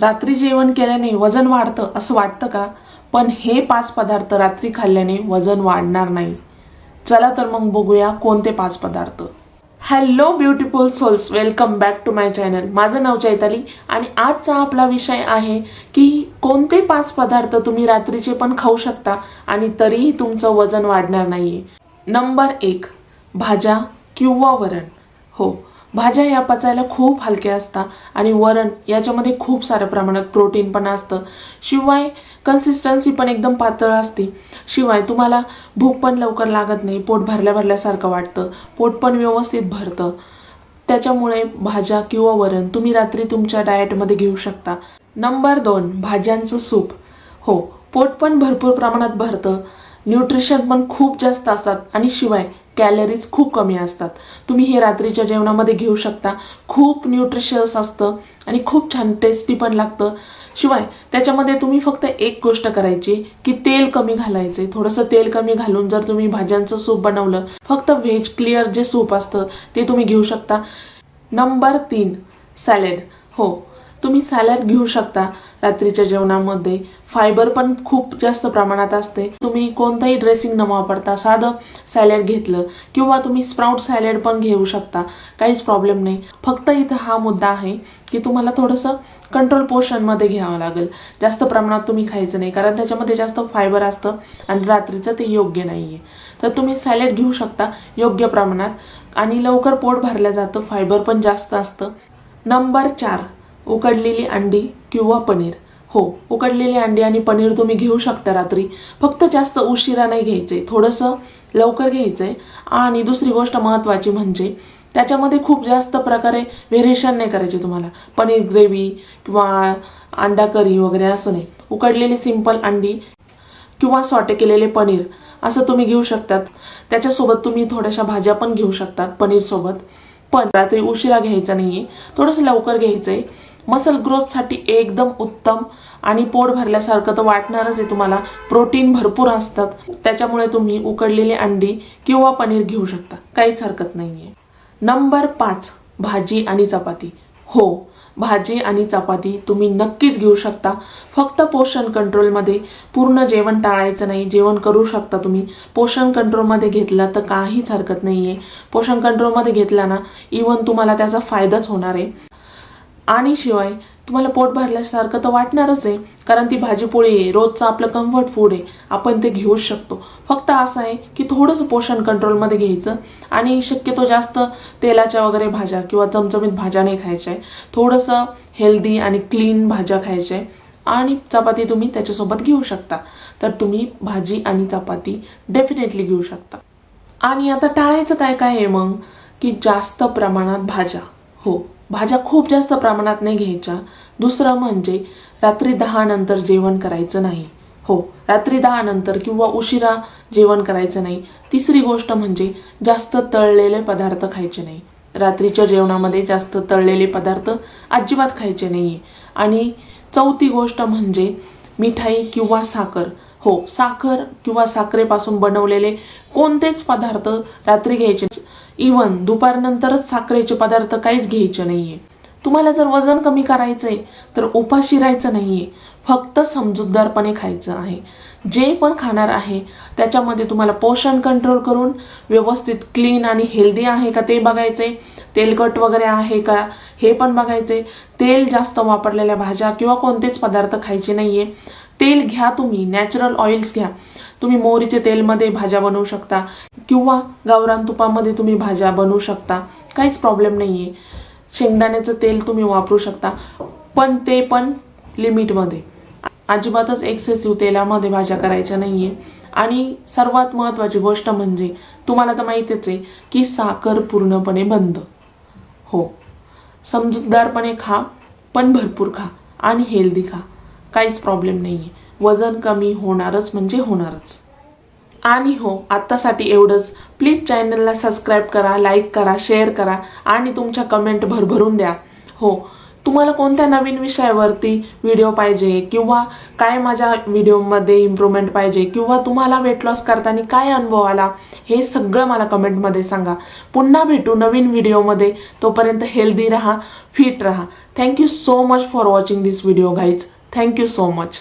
रात्री जेवण केल्याने वजन वाढतं असं वाटतं का? पण हे पाच पदार्थ रात्री खाल्ल्याने वजन वाढणार नाही. चला तर मग बघूया कोणते पाच पदार्थ. Hello beautiful souls welcome back to my channel माझं नाव चैताली आणि आजचा आपला विषय आहे की कोणते पाच पदार्थ तुम्ही रात्रीचे पण खाऊ शकता आणि तरीही तुमचं वजन वाढणार नाहीये. नंबर एक भाज्या किंवा वरण. हो भाज्या या पचायला खूप हलक्या असतात आणि वरण याच्यामध्ये खूप साऱ्या प्रमाणात प्रोटीन पण असतं. शिवाय कन्सिस्टन्सी पण एकदम पातळ असते. शिवाय तुम्हाला भूक पण लवकर लागत नाही पोट भरल्या भरल्यासारखं वाटतं पोट पण व्यवस्थित भरतं. त्याच्यामुळे भाज्या किंवा वरण तुम्ही रात्री तुमच्या डाएटमध्ये घेऊ शकता. नंबर दोन भाज्यांचं सूप. हो पोट पण भरपूर प्रमाणात भरतं न्यूट्रिशन पण खूप जास्त असतात आणि शिवाय कॅलरीज खूप कमी असतात. तुम्ही हे रात्रीच्या जेवणामध्ये घेऊ शकता. खूप न्यूट्रिशियस असतं आणि खूप छान टेस्टी पण लागतं. शिवाय त्याच्यामध्ये तुम्ही फक्त एक गोष्ट करायची की तेल कमी घालायचे. थोडंसं तेल कमी घालून जर तुम्ही भाज्यांचं सूप बनवलं फक्त व्हेज क्लिअर जे सूप असतं ते तुम्ही घेऊ शकता. नंबर तीन सॅलेड हो तुम्ही सॅलड घेऊ शकता रात्रीच्या जेवणामध्ये. फायबर पण खूप जास्त प्रमाणात असते. तुम्ही कोणतंही ड्रेसिंग न वापरता साधं सॅलड घेतलं किंवा तुम्ही स्प्राउट सॅलड पण घेऊ शकता. काहीच प्रॉब्लेम नाही. फक्त इथं हा मुद्दा आहे की तुम्हाला थोडंसं कंट्रोल पोर्शनमध्ये घ्यावं लागेल. जास्त प्रमाणात तुम्ही खायचं नाही कारण त्याच्यामध्ये जास्त फायबर असतं आणि रात्रीचं ते योग्य नाही आहे तर तुम्ही सॅलड घेऊ शकता योग्य प्रमाणात आणि लवकर पोट भरलं जातं फायबर पण जास्त असतं. नंबर चार. उकडलेली अंडी किंवा पनीर. हो उकडलेली अंडी आणि पनीर तुम्ही घेऊ शकता रात्री. फक्त जास्त उशिरा नाही घ्यायचे थोडंसं लवकर घ्यायचंय आणि दुसरी गोष्ट महत्त्वाची म्हणजे त्याच्यामध्ये खूप जास्त प्रकारे व्हेरिएशन नाही करायचे तुम्हाला. पनीर ग्रेव्ही किंवा अंडा करी वगैरे असं नाही. उकडलेली सिंपल अंडी किंवा सॉटे केलेले पनीर असं तुम्ही घेऊ शकतात. त्याच्यासोबत तुम्ही थोड्याशा भाज्या पण घेऊ शकतात पनीरसोबत. पण रात्री उशिरा घ्यायचा नाहीये. थोडंसं लवकर घ्यायचं आहे मसल ग्रोथसाठी एकदम उत्तम आणि पोट भरल्यासारखं तर वाटणारच आहे तुम्हाला. प्रोटीन भरपूर असतात. त्याच्यामुळे तुम्ही उकडलेली अंडी किंवा पनीर घेऊ शकता. काहीच हरकत नाहीये. नंबर पाच भाजी आणि चपाती. हो भाजी आणि चपाती तुम्ही नक्कीच घेऊ शकता. फक्त पोषण कंट्रोलमध्ये पूर्ण जेवण टाळायचं नाही. जेवण करू शकता तुम्ही. पोषण कंट्रोलमध्ये घेतला तर काहीच हरकत नाही आहे पोषण कंट्रोलमध्ये घेतला ना इवन तुम्हाला त्याचा फायदाच होणार आहे. आणि शिवाय तुम्हाला पोट भरल्यासारखं तर वाटणारच आहे कारण ती भाजीपोळी आहे रोजचं आपलं कम्फर्ट फूड आहे आपण ते घेऊच शकतो. फक्त असं आहे की थोडंसं पोषण कंट्रोलमध्ये घ्यायचं आणि शक्यतो जास्त तेलाच्या वगैरे भाज्या किंवा चमचमीत भाज्या नाही खायच्या. आहे थोडंसं हेल्दी आणि क्लीन भाज्या खायच्या आहे आणि चपाती तुम्ही त्याच्यासोबत घेऊ शकता. तर तुम्ही भाजी आणि चपाती डेफिनेटली घेऊ शकता. आणि आता टाळायचं काय काय आहे मग? की जास्त प्रमाणात भाज्या. हो. भाज्या खूप जास्त प्रमाणात नाही घ्यायच्या. दुसरं म्हणजे रात्री दहा नंतर जेवण करायचं नाही. हो रात्री दहा नंतर किंवा उशिरा जेवण करायचं नाही. तिसरी गोष्ट म्हणजे जास्त तळलेले पदार्थ खायचे नाही. रात्रीच्या जेवणामध्ये जास्त तळलेले पदार्थ अजिबात खायचे नाही आणि चौथी गोष्ट म्हणजे मिठाई किंवा साखर. हो साखर किंवा साखरेपासून बनवलेले कोणतेच पदार्थ रात्री घ्यायचे इवन दुपारनंतरच साखरेचे पदार्थ काहीच घ्यायचे नाहीये. तुम्हाला जर वजन कमी करायचंय तर उपाशी राहायचं नाहीये. फक्त समजूतदारपणे खायचं आहे. जे पण खाणार आहे त्याच्यामध्ये तुम्हाला पोषण कंट्रोल करून व्यवस्थित क्लीन आणि हेल्दी आहे का ते बघायचंय. तेलकट वगैरे आहे का हे पण बघायचे तेल जास्त वापरलेल्या भाज्या किंवा कोणतेच पदार्थ खायचे नाहीये. तेल घ्या तुम्ही नॅचरल ऑइल्स घ्या. तुम्ही मोहरीचे तेलमध्ये भाज्या बनवू शकता किंवा गावरान तुपामध्ये तुम्ही भाज्या बनवू शकता. काहीच प्रॉब्लेम नाही आहे शेंगदाण्याचं तेल तुम्ही वापरू शकता पण ते पण लिमिटमध्ये. अजिबातच एक्सेसिव्ह तेलामध्ये भाज्या करायच्या नाही आहे आणि सर्वात महत्त्वाची गोष्ट म्हणजे तुम्हाला तर माहितीच आहे की साखर पूर्णपणे बंद. हो. समजूतदारपणे खा पण भरपूर खा आणि हेल्दी खा. काहीच प्रॉब्लेम नाही आहे वजन कमी होणारच म्हणजे होणारच. आणि हो आत्तासाठी एवढंच. प्लीज चॅनलला सबस्क्राईब करा लाईक करा शेअर करा आणि तुमच्या कमेंट भरभरून द्या. हो तुम्हाला कोणत्या नवीन विषयावरती व्हिडिओ पाहिजे किंवा काय माझ्या व्हिडिओमध्ये इम्प्रूव्हमेंट पाहिजे किंवा तुम्हाला वेट लॉस करताना काय अनुभव आला हे सगळं मला कमेंटमध्ये सांगा. पुन्हा भेटू नवीन व्हिडिओमध्ये तोपर्यंत हेल्दी राहा फिट राहा. Thank you so much for watching this video guys thank you so much